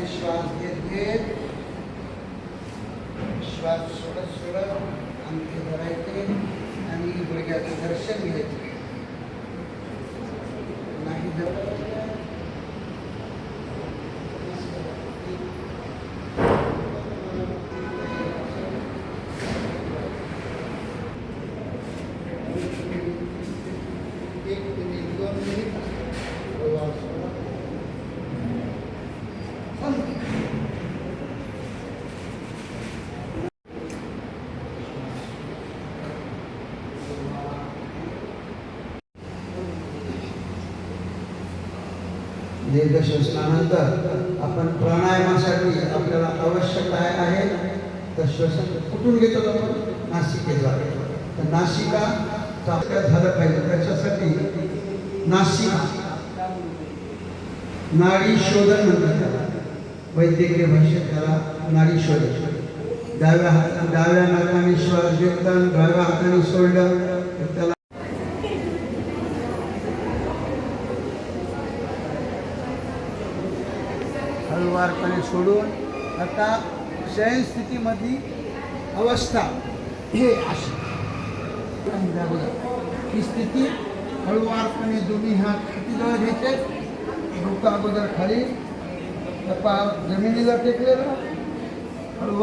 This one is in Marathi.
हळूवारपणे श्वास घेत घेत श्वास सोडत सोडत अंगठे धरायचे आणि गुडघ्याचं दर्शन घ्यायचं दीर्घ श्वसनानंतर आपण प्राणायामासाठी आपल्याला आवश्यक काय आहे तर श्वसन कुठून घेतो आपण नाशिकेद्वारे तर नाशिका चांगलं झालं पाहिजे. त्याच्यासाठी नाशिका नाडी शोधन म्हणतात त्याला. वैद्यकीय भाषेत त्याला नाडी शोधन. डाव्या हात डाव्या नाकाने श्वास घेतला डाव्या हाताने सोडलं तर त्याला हळुवारपणे सोडून आता शयनस्थितीमधली अवस्था हे अशी. ही स्थिती हळूवारपणे दोन्ही हात कितीजवळ घ्यायचे डोका अगोदर खाली पा जमिनीला टेकलेलं. हळू